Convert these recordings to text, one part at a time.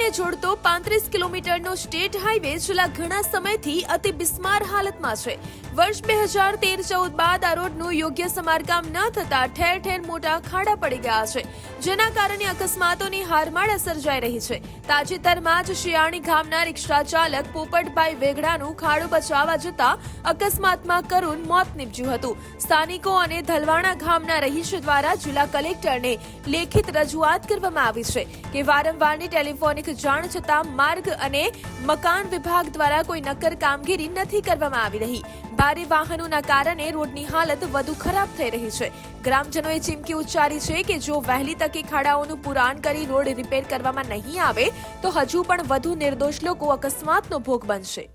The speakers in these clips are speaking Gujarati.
શહેરને જોડતો પાંત્રીસ કિલોમીટરનો સ્ટેટ હાઈવે છેલ્લા ઘણા સમયથી અતિ બિસ્માર હાલતમાં છે. વર્ષ બે હજાર તેર ચૌદ બાદ આ રોડનું યોગ્ય સમારકામ ન થતા ઠેર ઠેર મોટા ખાડા પડી ગયા છે, જેના કારણે અકસ્માતોની હારમાળ સર્જાઈ રહી છે. તાજેતરમાં જ શિયાળી ગામના રિક્ષા ચાલક પોપટભાઈ વેગડાનું ખાડું બચાવવા જતા અકસ્માતમાં કરુણ મોત નીપજ્યું હતું. સ્થાનિકો અને ધલવાણા ગામના રહીશો દ્વારા જિલ્લા કલેક્ટરને લેખિત રજૂઆત કરવામાં આવી છે કે વારંવારની ટેલિફોનિક જાણ છતાં માર્ગ અને મકાન વિભાગ દ્વારા કોઈ નક્કર કામગીરી નથી કરવામાં આવી રહી. ભારે વાહનોના કારણે રોડની હાલત વધુ ખરાબ થઈ રહી છે. ગ્રામજનોએ ચીમકી ઉચ્ચારી છે કે જો વહેલી તકે ખાડાઓનું પુરાણ કરી રોડ રિપેર કરવામાં નહીં આવે, તો હજુ પણ વધુ નિર્દોષ લોકો અકસ્માતનો ભોગ બનશે.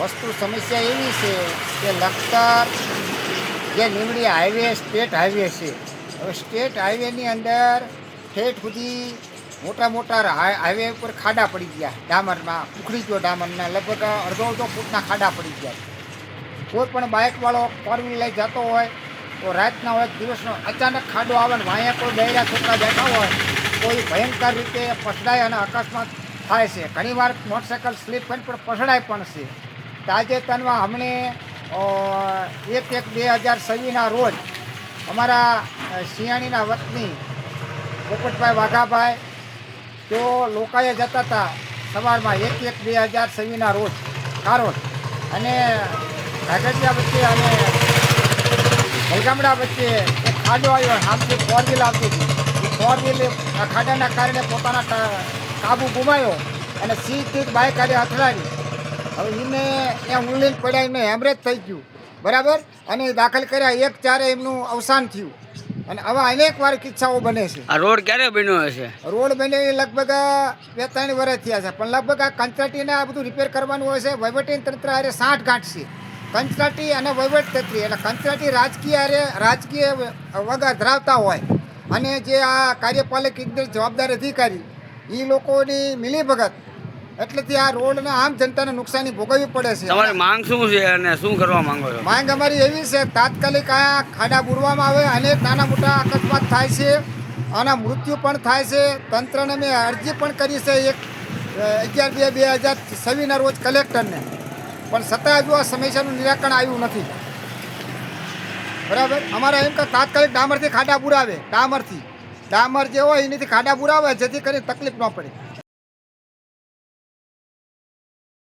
વસ્તુ સમસ્યા એવી છે કે લખતર જે લીમડી હાઈવે, સ્ટેટ હાઈવે છે. હવે સ્ટેટ હાઈવેની અંદર ઠેઠ સુધી મોટા મોટા હાઈ- હાઈવે ઉપર ખાડા પડી ગયા. ડામરમાં, ઉખડી ગયો ડામરના લગભગ અડધો અડધો ફૂટના ખાડા પડી ગયા. કોઈ પણ બાઇકવાળો ફોર વ્હીલ લઈ જતો હોય, તો રાતના હોય, દિવસનો અચાનક ખાડો આવે ને વાંયા કોઈ બહેરા છોકરા બેઠા હોય, કોઈ ભયંકર રીતે પસડાય અને અકસ્માત થાય છે. ઘણીવાર મોટરસાયકલ સ્લીપ થઈને પણ પસડાય પણ છે. તાજેતરમાં હમણે એક એક બે હજાર છવ્વીસના રોજ અમારા શિયાણીના વતની પોપટભાઈ વાઘાભાઈ, તેઓ લોકાએ જતા હતા સવારમાં એક એક બે હજાર છવ્વીસના રોજ, કારોલ. અને ઘાઘરિયા વચ્ચે અને ભલગામડા વચ્ચે એક ખાડો આવ્યો. આમથી ફોર વ્હીલ આવતી હતી. ફોર વ્હીલ ખાડાના કારણે પોતાના કાબુ ગુમાયો અને સીધી બાઇક આજે અથડાવી. હવે એને ત્યાં ઉલ્લીને પડ્યા એમને હેમરેજ થઈ ગયું. બરાબર? અને દાખલ કર્યા એક ચારે એમનું અવસાન થયું. અને આવા અનેક વાર કિસ્સાઓ બને છે. આ રોડ ક્યારે બન્યો હશે? રોડ બને લગભગ બે ત્રણ વર્ષ થયા છે. પણ લગભગ આ કંચાટીને આ બધું રિપેર કરવાનું હોય છે. વહીવટી તંત્ર આરે સાઠ ગાંઠ છે. કંચરાટી અને વહીવટ તંત્રી એટલે કંચરાટી રાજકીય રાજકીય વગર ધરાવતા હોય. અને જે આ કાર્યપાલક ઇજનેર જવાબદાર અધિકારી એ લોકોની મિલીભગત. એટલેથી આ રોડને આમ જનતાને નુકસાની ભોગવવી પડે છે. તમારી માંગ શું છે અને શું કરવા માંગો છો? માંગ અમારી એવી છે તાત્કાલિક આ ખાડા બુરવામાં આવે અનેક નાના મોટા અકસ્માત થાય છે અને મૃત્યુ પણ થાય છે. તંત્રને મેં અરજી પણ કરી છે એક અગિયાર બે બે હજાર છવ્વીસના રોજ કલેક્ટરને. પણ છતાં હજુ આ સમસ્યાનું નિરાકરણ આવ્યું નથી. બરાબર? અમારે એમ કે તાત્કાલિક ડામરથી ખાડા પુરાવે. ડામરથી. ડામર જે હોય એનાથી ખાડા પુરાવે, જેથી કરીને તકલીફ ન પડે.